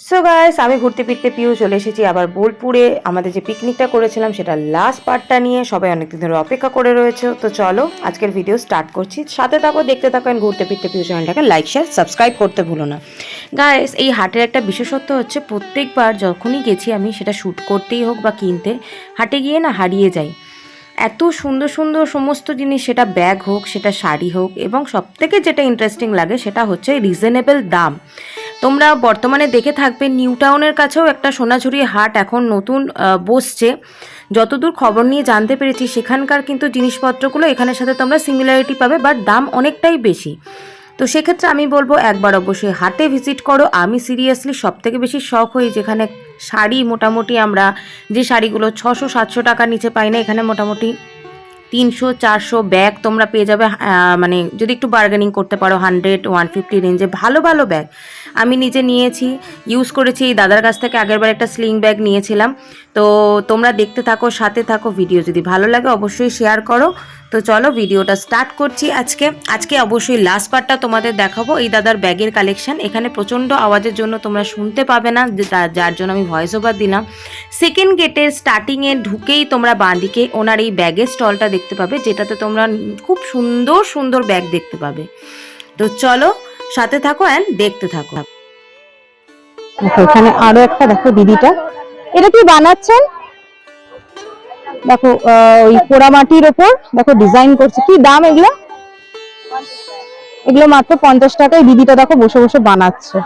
So guys আমি ঘুরতে ফিরতে পিউ চলে এসেছি আবার বোলপুরে। আমাদের যে পিকনিকটা করেছিলাম, সেটা লাস্ট পার্টটা নিয়ে। সবাই অনেকদিন ধরে অপেক্ষা করে রয়েছে। তো চলো, আজকের ভিডিও স্টার্ট করছি। সাথে থাকো, দেখতে থাকো ঘুরতে ফিরতে পিউ চ্যানেলটাকে লাইক শেয়ার সাবস্ক্রাইব করতে ভুলো না। গাইস এই হাটের একটা বিশেষত্ব হচ্ছে, প্রত্যেকবার যখনই গেছি আমি, সেটা শ্যুট করতেই হোক বা কিনতে, হাটে গিয়ে না হারিয়ে যাই। এত সুন্দর সুন্দর সমস্ত জিনিস, সেটা ব্যাগ হোক, সেটা শাড়ি হোক, এবং সবথেকে যেটা ইন্টারেস্টিং লাগে, সেটা হচ্ছে রিজনেবল দাম। তোমরা বর্তমানে দেখে থাকবে, নিউ টাউনের কাছেও একটা সোনাঝুরি হাট এখন নতুন বসছে। যতদূর খবর নিয়ে জানতে পেরেছি, সেখানকার কিন্তু জিনিসপত্রগুলো এখানের সাথে তোমরা সিমিলারিটি পাবে বাট দাম অনেকটাই বেশি। তো সেক্ষেত্রে আমি বলব, একবার অবশ্যই হাটে ভিজিট করো। আমি সিরিয়াসলি সব থেকে বেশি শখ হই যেখানে শাড়ি মোটামুটি আমরা যে শাড়িগুলো ছশো, সাতশো টাকার নিচে পাই না, এখানে মোটামুটি তিনশো, চারশো ব্যাগ তোমরা পেয়ে যাবে মানে যদি একটু বার্গেনিং করতে পারো হান্ড্রেড ওয়ান ফিফটি রেঞ্জে ভালো ভালো ব্যাগ আমি নিজে নিয়েছি ইউজ করেছি, এই দাদার কাছ থেকে আগেরবার একটা স্লিং ব্যাগ নিয়েছিলাম। তো তোমরা দেখতে থাকো, সাথে থাকো ভিডিও যদি ভালো লাগে অবশ্যই শেয়ার করো। তো চলো ভিডিওটা স্টার্ট করছি আজকে। আজকে অবশ্যই লাস্ট পার্টটা তোমাদের দেখাবো। এই দাদার ব্যাগের কালেকশন এখানে প্রচণ্ড আওয়াজের জন্য তোমরা শুনতে পাবে না যার জন্য আমি ভয়েস ওভার দিলাম। সেকেন্ড গেটের স্টার্টিংয়ে ঢুকেই তোমরা বাঁদিকে ওনার এই ব্যাগের স্টলটা দেখতে পাবে, যেটাতে তোমরা খুব সুন্দর সুন্দর ব্যাগ দেখতে পাবে। তো চলো, সাথে থাকো অ্যান্ড দেখতে থাকো। এখানে আরও একটা দেখো দিদিটা। এটা কি বানাচ্ছেন? দেখো ওই পোড়ামাটির ওপর দেখো ডিজাইন করছে। কি দাম এগুলো? এগুলো মাত্র পঞ্চাশ টাকায় দিদিটা দেখো বসে বসে বানাচ্ছে।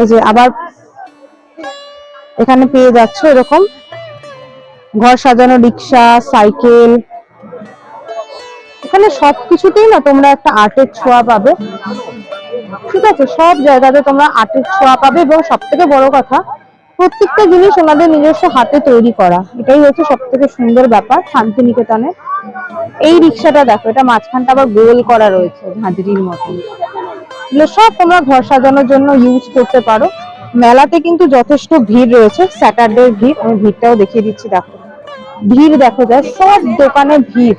এই যে আবার এখানে পেয়ে যাচ্ছ এরকম ঘর সাজানো, রিক্সা, সাইকেল। এখানে সবকিছুতেই না তোমরা একটা আর্টের ছোঁয়া পাবে। ঠিক আছে, সব জায়গাতে তোমরা আর্টের ছোঁয়া পাবে এবং সব থেকে বড় কথা প্রত্যেকটা জিনিস ওনাদের নিজস্ব হাতে তৈরি করা। এটাই হচ্ছে সব থেকে সুন্দর ব্যাপার, শান্তিনিকেতনে। এই রিক্সাটা দেখো, এটা মাঝখানটা আবার গোল করা রয়েছে, ঝাঁঝরির মতো এগুলো সব তোমরা ঘর সাজানোর জন্য ইউজ করতে পারো। মেলাতে কিন্তু যথেষ্ট ভিড় রয়েছে স্যাটারডে ভিড়। আমি ভিড়টাও দেখিয়ে দিচ্ছি, দেখো। ভিড় দেখো যায় সব দোকানে ভিড়।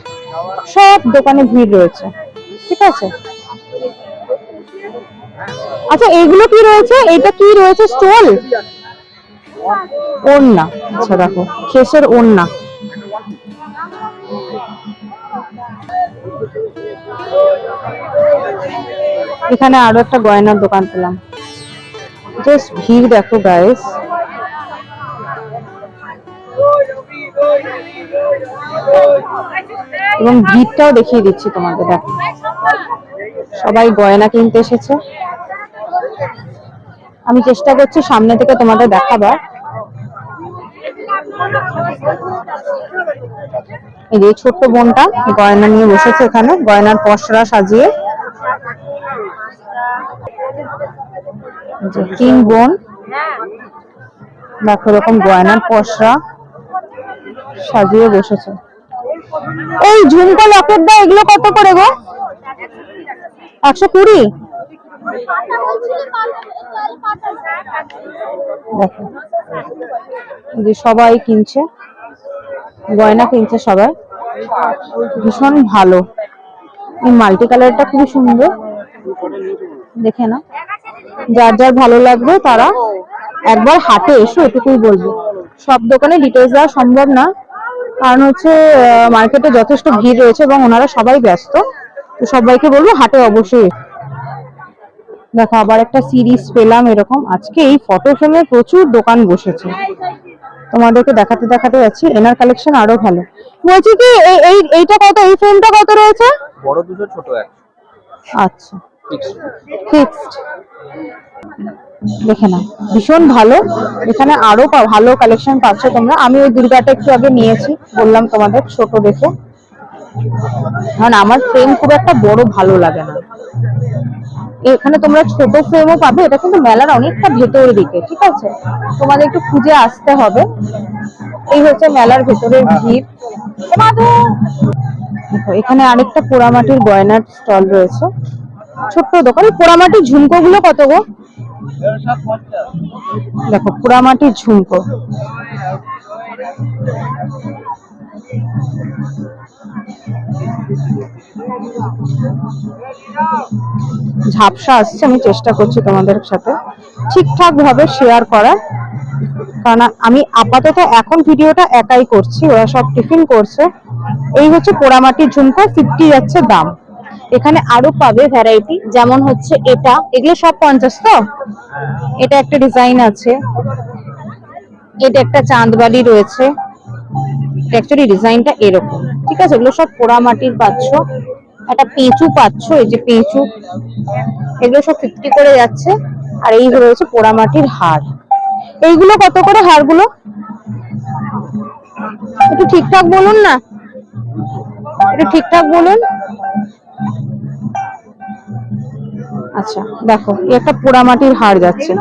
সব দোকানে ভিড় রয়েছে, ঠিক আছে? আচ্ছা এগুলো কি রয়েছে? এটা কি রয়েছে? স্টল? ওন্না আচ্ছা দেখো, শেষের ওন্না এখানে আরও একটা গয়নার দোকান পেলাম। জাস্ট ভিড় দেখো গাইস এবং ভিড়টাও দেখিয়ে দিচ্ছি তোমাদের, দেখো। সবাই গয়না কিনতে এসেছে। আমি চেষ্টা করছি সামনে থেকে তোমাদের দেখাবার। এই যে ছোট্ট বোনটা গয়না নিয়ে বসেছে এখানে, গয়নার পসরা সাজিয়ে। তিন বোন, দেখো এরকম গয়নার পসরা সাজিয়ে বসেছে। এই ঝুমকা লকেট দা এগুলো কত করে গো? একশো কুড়ি? যে সবাই কিনছে। গয়না কিনছে সবাই। ভীষণ ভালো। এই মাল্টি কালারটা খুবই সুন্দর। দেখে না যার যার ভালো লাগবে তারা একবার হাটে এসো এটুকুই বলব। সব দোকানে ডিটেলস দেওয়া সম্ভব না। কারণ হচ্ছে মার্কেটে যথেষ্ট ভিড় রয়েছে এবং ওনারা সবাই ব্যস্ত। তো সবাইকে বলব, হাটে অবশ্যই। দেখো আবার একটা সিরিজ পেলাম এরকম। আজকে এই ফটো ফ্রেমে প্রচুর দোকান বসেছে। তোমাদেরকে দেখাতে দেখাতে যাচ্ছি এনার কালেকশন আরও ভালো। বলছি কি এই এই এইটা কত এই ফ্রেমটা কত রয়েছে? বড় দুটো ছোট এক। আচ্ছা। ফিক্সড দেখে না ভীষণ ভালো। এখানে আরও ভালো কালেকশন পাচ্ছ তোমরা। আমি ওই দুর্গাটা একটু আগে নিয়েছি বললাম তোমাদের ছোট দেখে। কারণ আমার ফ্রেম খুব একটা বড় ভালো লাগে না। এখানে তোমরা ছোট ফ্রেমও পাবে, এটা কিন্তু মেলার অনেকটা ভেতরের দিকে, ঠিক আছে? তোমাদের একটু খুঁজে আসতে হবে। এই হচ্ছে মেলার ভেতরের ভিড়। এখানে আরেকটা পোড়ামাটির গয়নার স্টল রয়েছে। ছোট্ট দোকান পোড়ামাটির ঝুমকো গুলো কত গো? দেখো, পোড়ামাটির ঝুমকো। ঝাপসা আসছে, আমি চেষ্টা করছি তোমাদের সাথে। ঠিকঠাক ভাবে শেয়ার করার, কারণ আমি আপাতত এখন ভিডিওটা একাই করছি, ওরা সব টিফিন করছে। এই হচ্ছে পোড়ামাটির ঝুমকো ফিফটি যাচ্ছে দাম। এখানে আরও পাবে ভ্যারাইটি যেমন হচ্ছে এটা। এগুলো সব পঞ্চাশ তো? এটা একটা ডিজাইন আছে। এটা একটা চাঁদবালি রয়েছে। অ্যাকচুয়ালি ডিজাইনটা এরকম। ঠিক আছে? এগুলো সব পোড়ামাটির পাচ্ছ একটা পেঁচু পাচ্ছ এই যে পেঁচু এগুলো সব ফিফটি করে যাচ্ছে। আর এই রয়েছে পোড়ামাটির হার এইগুলো কত করে হারগুলো একটু ঠিকঠাক বলুন না। একটু ঠিকঠাক বলুন। আচ্ছা দেখো একটা পোড়ামাটির হার যাচ্ছে।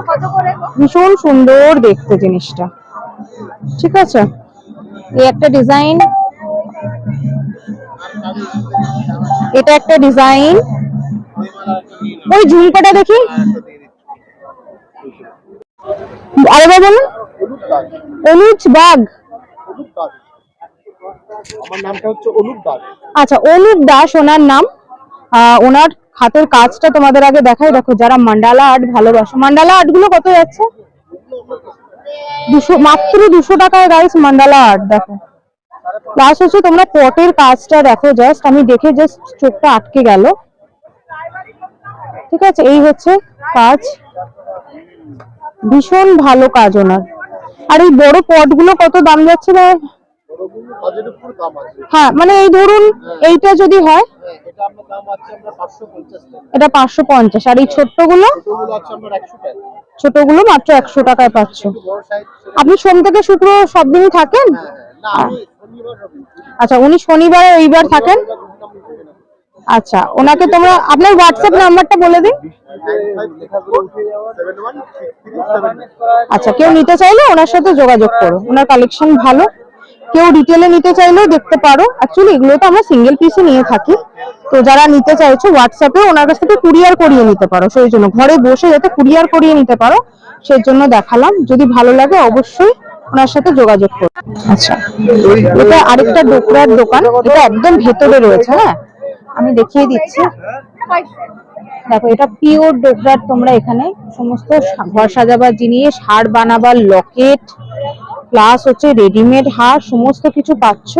ভীষণ সুন্দর দেখতে জিনিসটা। ঠিক আছে? এই একটা ডিজাইন এটা একটা ডিজাইন ওই ঝুমকাটা দেখি। আরেকবার বলুন। অনুজ বাগ আমার নামটা হচ্ছে অনুপ দাস আচ্ছা অনুপ দাস ওনার নাম। আহ, ওনার হাতের কাজটা তোমাদের আগে দেখাই। দেখো যারা মান্ডালা আর্ট ভালোবাসো। মান্ডালা আর্টগুলো কত যাচ্ছে? দুশো, মাত্র দুশো টাকায় গাইস মান্ডালা আর্ট দেখো। প্লাস হচ্ছে তোমরা পটের কাজটা দেখো জাস্ট আমি দেখে জাস্ট চোখটা আটকে গেল। ঠিক আছে, এই হচ্ছে কাজ। ভীষণ ভালো কাজ ওনার। আর এই বড় পটগুলো কত দাম যাচ্ছে ভাই? হ্যাঁ মানে এই ধরুন, এইটা যদি হয়, এটা পাঁচশো পঞ্চাশ। আর এই ছোট্টগুলো? ছোটগুলো ছোটগুলো মাত্র একশো টাকায় পাচ্ছ। আপনি সোম থেকে শুক্র সব দিনই থাকেন? আচ্ছা উনি শনিবার রবিবার থাকেন? আচ্ছা ওনাকে তোমরা আপনার হোয়াটসঅ্যাপ নাম্বারটা বলে দিন। আচ্ছা কেউ নিতে চাইলে ওনার সাথে যোগাযোগ করো। ওনার কালেকশন ভালো। কেউ রিটেলে নিতে চাইলেও দেখতে পারো। অ্যাকচুয়ালি এগুলো তো আমরা সিঙ্গেল পিসে নিয়ে থাকি। তো যারা নিতে চাইছো হোয়াটসঅ্যাপে ওনার কাছ থেকে কুরিয়ার করিয়ে নিতে পারো। সেই জন্য ঘরে বসে যাতে কুরিয়ার করিয়ে নিতে পারো সেই জন্য দেখালাম। যদি ভালো লাগে অবশ্যই ওনার সাথে যোগাযোগ করো। আচ্ছা। এটা আরেকটা ডোকরার দোকান। এটা একদম ভেতরে রয়েছে হ্যাঁ? আমি দেখিয়ে দিচ্ছি। দেখো এটা পিওর ডোকরার তোমরা এখানে সমস্ত ঘর সাজাবার জিনিস হার বানাবার লকেট প্লাস হচ্ছে রেডিমেড হার সমস্ত কিছু পাচ্ছ।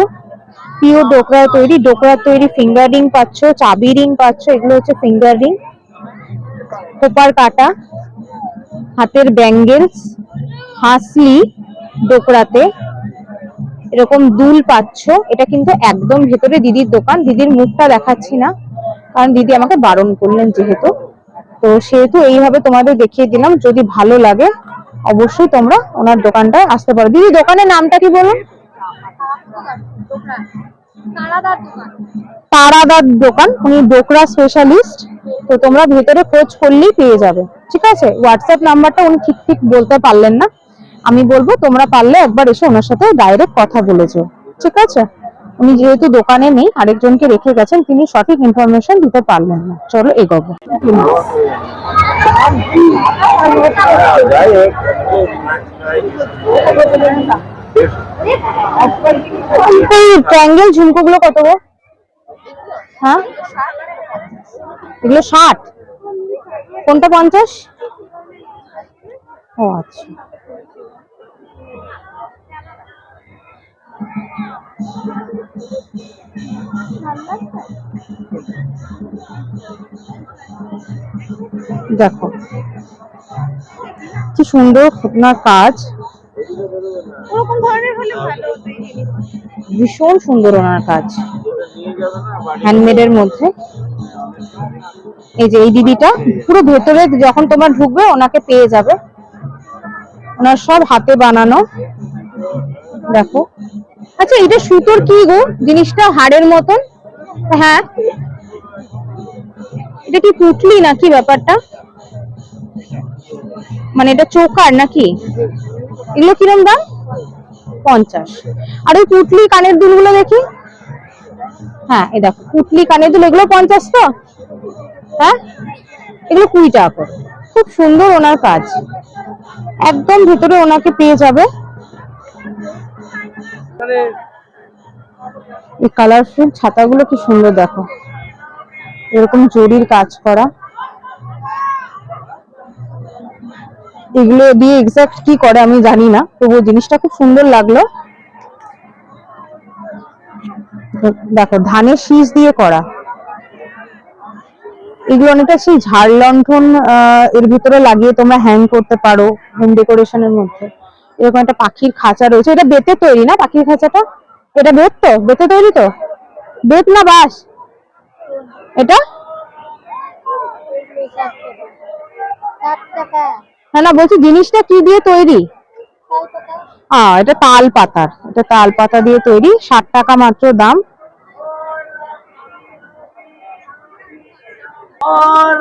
পিওর ডোকরার তৈরি ডোকরার তৈরি ফিঙ্গার রিং পাচ্ছ চাবি রিং পাচ্ছ এগুলো হচ্ছে ফিঙ্গার রিং কোপার কাটা হাতের ব্যাঙ্গেলস হাসলি ডোকরাতে এরকম দুল পাচ্ছ এটা কিন্তু একদম ভেতরে দিদির দোকান দিদির মুখটা দেখাচ্ছি না কারণ দিদি আমাকে বারণ করলেন যেহেতু। তো সেহেতু এইভাবে তোমাদের দেখিয়ে দিলাম যদি ভালো লাগে অবশ্যই তোমরা ওনার দোকানটায় আসতে পারো। দিদি দোকানের নামটা কি বলুন? তারাদার দোকান। উনি ডোকরা স্পেশালিস্ট তো তোমরা ভেতরে খোঁজ করলেই পেয়ে যাবে। ঠিক আছে? হোয়াটসঅ্যাপ নাম্বারটা উনি ঠিক ঠিক বলতে পারলেন না। আমি বলব তোমরা পারলে একবার এসে ওনার সাথে ডাইরেক্ট কথা বলেছ ঠিক আছে? উনি যেহেতু দোকানে নেই আরেকজনকে রেখে গেছেন তিনি সঠিক ইনফরমেশন দিতে পারলেন না। চলো এগোবো। এই ট্রায়াঙ্গেল ঝুমকোগুলো কত গো? হ্যাঁ? এগুলো ষাট। কোনটা পঞ্চাশ? ও আচ্ছা। দেখো, কি সুন্দর আপনার কাজ। ভীষণ সুন্দর ওনার কাজ। হ্যান্ডমেডের মধ্যে। এই যে এই দিদিটা পুরো ভেতরে যখন তোমার ঢুকবে ওনাকে পেয়ে যাবে। ওনার সব হাতে বানানো। দেখো। আচ্ছা এটা সুতোর কি গো? জিনিসটা হাড়ের মতন? হ্যাঁ। এটা কি পুটলি নাকি ব্যাপারটা? মানে এটা চোকার নাকি? এগুলো কিরম দাম? পঞ্চাশ। আর ওই পুটলি কানের দুলগুলো দেখি। হ্যাঁ এই দেখো পুটলি কানের দুল এগুলো পঞ্চাশ তো? হ্যাঁ? এগুলো কুড়ি টাকা করে। খুব সুন্দর ওনার কাজ। একদম ভেতরে ওনাকে পেয়ে যাবে। এই কালারফুল ছাতাগুলো কি সুন্দর দেখো। এরকম জরির কাজ করা। এগুলো দিয়ে এক্সাক্ট কি করে আমি জানি না তবু জিনিসটা খুব সুন্দর লাগল। দেখো, ধানের শীষ দিয়ে করা। এগুলো অনেকটা সেই ঝাড় লণ্ঠন এর ভিতরে লাগিয়ে তোমরা হ্যাং করতে পারো হোম ডেকোরেশনের মধ্যে। এরকম একটা পাখির খাঁচা রয়েছে। এটা বেতে তৈরি না পাখির খাঁচাটা? এটা বেত তো? বেতে তৈরি তো? বেত না বাঁশ? এটা? না না বলছি জিনিসটা কি দিয়ে তৈরি? আহ এটা তাল পাতার এটা তাল পাতা দিয়ে তৈরি ষাট টাকা মাত্র দাম।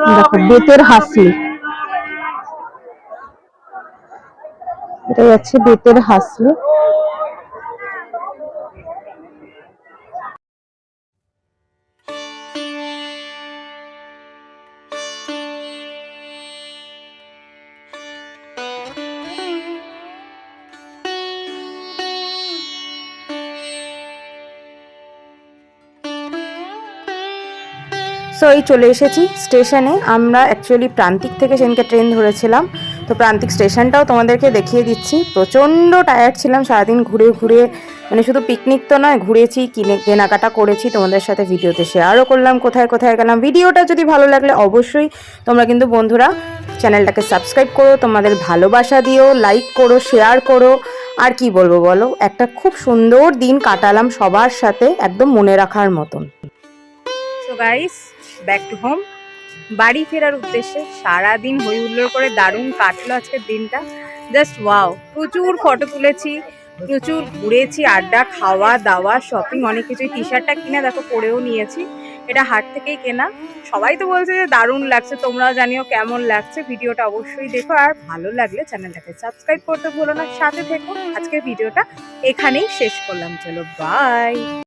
দেখো বেতের হাসি। এটা যাচ্ছে বেতের হাসলি সো এই চলে এসেছি স্টেশনে। আমরা অ্যাকচুয়ালি প্রান্তিক থেকে সেদিনকে ট্রেন ধরেছিলাম। তো প্রান্তিক স্টেশনটাও তোমাদেরকে দেখিয়ে দিচ্ছি। প্রচণ্ড টায়ার্ড ছিলাম, সারাদিন ঘুরে ঘুরে। মানে শুধু পিকনিক তো নয়, ঘুরেছি, কিনে কেনাকাটা করেছি তোমাদের সাথে ভিডিওতে শেয়ারও করলাম, কোথায় কোথায় গেলাম। ভিডিওটা যদি ভালো লাগলে অবশ্যই তোমরা কিন্তু বন্ধুরা চ্যানেলটাকে সাবস্ক্রাইব করো, তোমাদের ভালোবাসা দিও লাইক করো শেয়ার করো। আর কি বলব বলো, একটা খুব সুন্দর দিন কাটালাম সবার সাথে, একদম মনে রাখার মতন। So guys back to home বাড়ি ফেরার উদ্দেশ্যে সারাদিন হই হুল্লোড় করে দারুণ কাটলো আজকের দিনটা। জাস্ট ওয়াও প্রচুর ফটো তুলেছি, প্রচুর ঘুরেছি, আড্ডা, খাওয়া, দাওয়া শপিং অনেক কিছুই। টি শার্টটা কিনে দেখো, পরেও নিয়েছি। এটা হাট থেকেই কেনা। সবাই তো বলছে যে দারুণ লাগছে, তোমরাও জানিও কেমন লাগছে। ভিডিওটা অবশ্যই দেখো, আর ভালো লাগলে চ্যানেলটাকে সাবস্ক্রাইব করতে ভুলো না। সাথে থেকো, আজকের ভিডিওটা এখানেই শেষ করলাম। চলো বাই